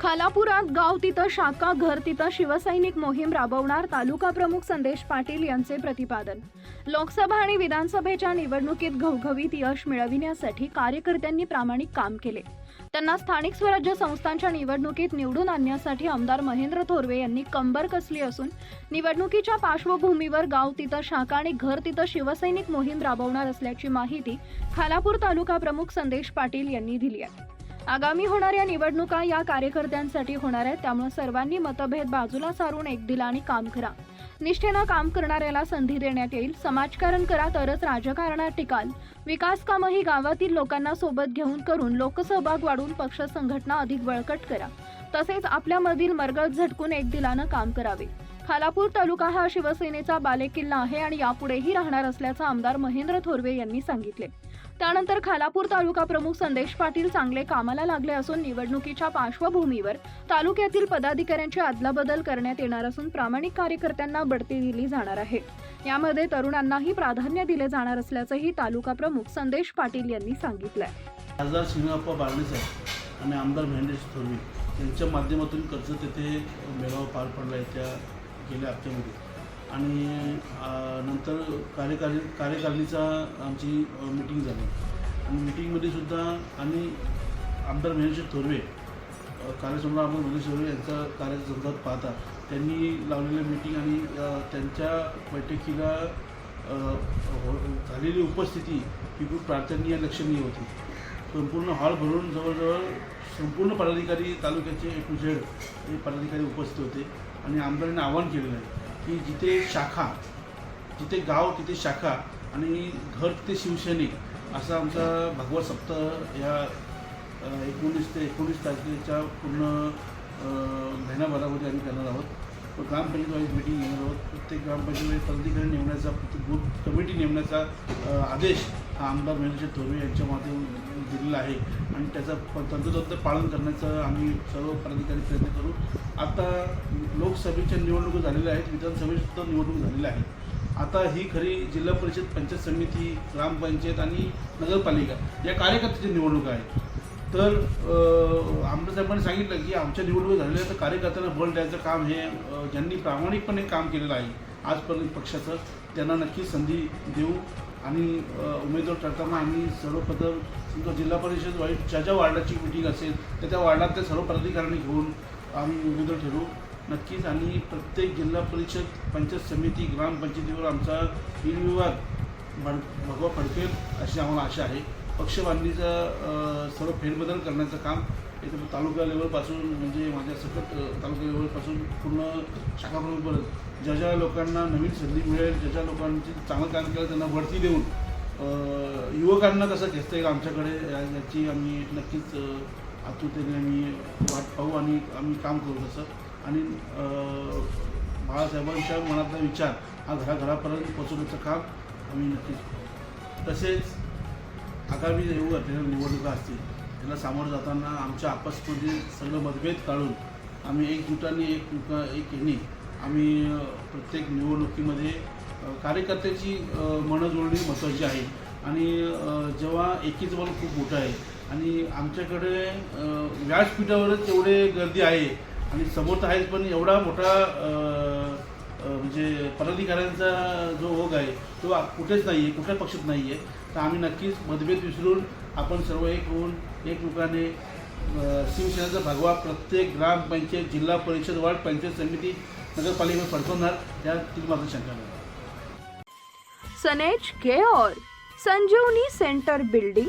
खालापुरात गाव तिथं शाखा घर तिथं शिवसैनिक मोहीम राबवणार तालुका प्रमुख संदेश पाटील यांचे प्रतिपादन. लोकसभा आणि विधानसभेच्या निवडणुकीत घवघवीत यश मिळविण्यासाठी कार्यकर्त्यांनी प्रामाणिक काम केले. त्यांना स्थानिक स्वराज्य संस्थांच्या निवडणुकीत निवडून आणण्यासाठी आमदार महेंद्र थोरवे यांनी कंबर कसली असून निवडणुकीच्या पार्श्वभूमीवर गाव तिथं शाखा आणि घर तिथं शिवसैनिक मोहीम राबवणार असल्याची माहिती खालापूर तालुका प्रमुख संदेश पाटील यांनी दिली आहे. आगामी होणाऱ्या निवडणुका या कार्यकर्त्यांसाठी होणार आहेत त्यामुळे सर्वांनी मतभेद बाजूला सारून एक दिलाने काम करा. निष्ठेनं काम करणाऱ्याला संधी देण्यात येईल. समाजकारण करा तरच राजकारणात टिकाल. विकास कामंही गावातील लोकांना सोबत घेऊन करून लोकसहभाग वाढवून पक्ष संघटना अधिक बळकट करा. तसेच आपल्यामधील मरगळ झटकून एक दिलानं काम करावे. खालापूर तालुका हा शिवसेनेचा बालेकिल्ला आहे आणि यापुढेही राहणार असल्याचं आमदार महेंद्र थोरवे यांनी सांगितले. त्यानंतर खालापूर तालुका प्रमुख संदेश पाटील चांगले कामाला लागले असून निवडणुकीच्या पार्श्वभूमीवर तालुक्यातील पदाधिकाऱ्यांची अदलाबदल करण्यात येणार असून प्रामाणिक कार्यकर्त्यांना बढती दिली जाणार आहे. यामध्ये तरुणांनाही प्राधान्य दिले जाणार असल्याचंही तालुका प्रमुख संदेश पाटील यांनी सांगितलंय. खासदार सिंगाप्पा बारणे आणि आमदार महेंद्र थोरवे यांच्या माध्यमातून कर्जत येथे मेळावा पार पडला आहे. त्या गेल्या हप्त्यामध्ये. आणि नंतर कार्यकारी कार्यकारिणीचा आमची मिटिंग झाली. आणि मिटिंगमध्ये सुद्धा आणि आमदार महेश थोरवे अं, कार्यसम्राट आमदार महेश थोरवे यांचा कार्यसंदर्भात पाहता त्यांनी लावलेल्या मिटिंग आणि त्यांच्या बैठकीला हो, झालेली उपस्थिती ही खूप प्रार्थनीय लक्षणीय होती. संपूर्ण हॉल भरून जवळजवळ संपूर्ण पदाधिकारी तालुक्याचे ए टू झेड हे पदाधिकारी उपस्थित होते. आणि आमदारांनी आवाहन केलेलं आहे की जिथे शाखा जिथे गाव तिथे शाखा आणि घर तिथे शिवसैनिक असा आमचा भगवत सप्ताह या एकोणीस ते एकोणीस तारखेच्या पूर्ण महिनाभरामध्ये आम्ही करणार आहोत. व ग्रामपंचायत वाईज मिटिंग घेणार आहोत. प्रत्येक ग्रामपंचायत पदाधिकारी नेमण्याचा प्रत्येक बूथ कमिटी नेमण्याचा आदेश हा आमदार महेंद्रजी थोरवे यांच्या माध्यमातून दिलेला आहे. आणि त्याचं प- तंतोतंत पालन करण्याचं आम्ही सर्व पदाधिकारी प्रयत्न करू. आता लोकसभेच्या निवडणुका झालेल्या आहेत विधानसभेसुद्धा सुद्धा निवडणूक झालेल्या आहेत. आता ही खरी जिल्हा परिषद पंचायत समिती ग्रामपंचायत आणि नगरपालिका या कार्यकर्त्याची निवडणूक आहेत तर अ, आमदार साहेबांनी सांगितलं की आमच्या निवडणुका झालेल्या तर कार्यकर्त्यांना बळ द्यायचं काम हे ज्यांनी प्रामाणिकपणे काम केलेलं आहे आजपर्यंत पक्षाचं त्यांना नक्की संधी देऊ आणि उमेदवार ठरताना आम्ही सर्व पद जिल्हा परिषद वाईट ज्या ज्या वार्डाची मिटिंग असेल त्या त्या वार्डातल्या सर्व पदाधिकाऱ्यांनी घेऊन आम्ही उमेदवार ठरवू. नक्कीच आणि प्रत्येक जिल्हा परिषद पंचायत समिती ग्रामपंचायतीवर आमचा निर्विवाद भड भगवा फडकेल अशी आम्हाला आशा आहे. पक्ष बांधणीचा सर्व फेरबदल करण्याचं काम इथं तालुका लेवलपासून म्हणजे माझ्या सकट तालुका लेवलपासून पूर्ण शाखाप्रमुखपर्यंत ज्या ज्या लोकांना नवीन संधी मिळेल ज्या ज्या लोकांची चांगलं काम केलं त्यांना बढती देऊन युवकांना कसं घेता येईल आमच्याकडे या- याची आम्ही नक्कीच आतुरतेने आम्ही वाट पाहू आणि आम्ही काम करू तसं. आणि बाळासाहेबांच्या मनातला विचार हा घराघरापर्यंत पोचवण्याचं काम आम्ही नक्कीच तसेच आगामी येऊ घडलेल्या निवडणुका असतील त्याला सामोरं जाताना आमच्या आपसमध्ये सगळं मतभेद काढून आम्ही एकजुटाने एक एक येणे आम्ही प्रत्येक निवडणुकीमध्ये कार्यकर्त्याची मनं जुळणी महत्त्वाची आहे. आणि जेव्हा एकीच बल खूप मोठं आहे आणि आमच्याकडे व्यासपीठावरच एवढे गर्दी आहे. आणि समोर तर आहेच पण एवढा मोठा म्हणजे पदाधिकाऱ्यांचा जो ओघ आहे तो कुठेच नाही आहे कुठल्या पक्षात नाही आहे तर आम्ही नक्कीच मतभेद विसरून आपण सर्व एक होऊन एकमेकाने शिवसेनेचा भगवा प्रत्येक ग्रामपंचायत जिल्हा परिषद वार्ड पंचायत समिती नगरपालिका फडकवणार तुम्ही माझं शंका नाही. सनेज care Sanjeevani centre building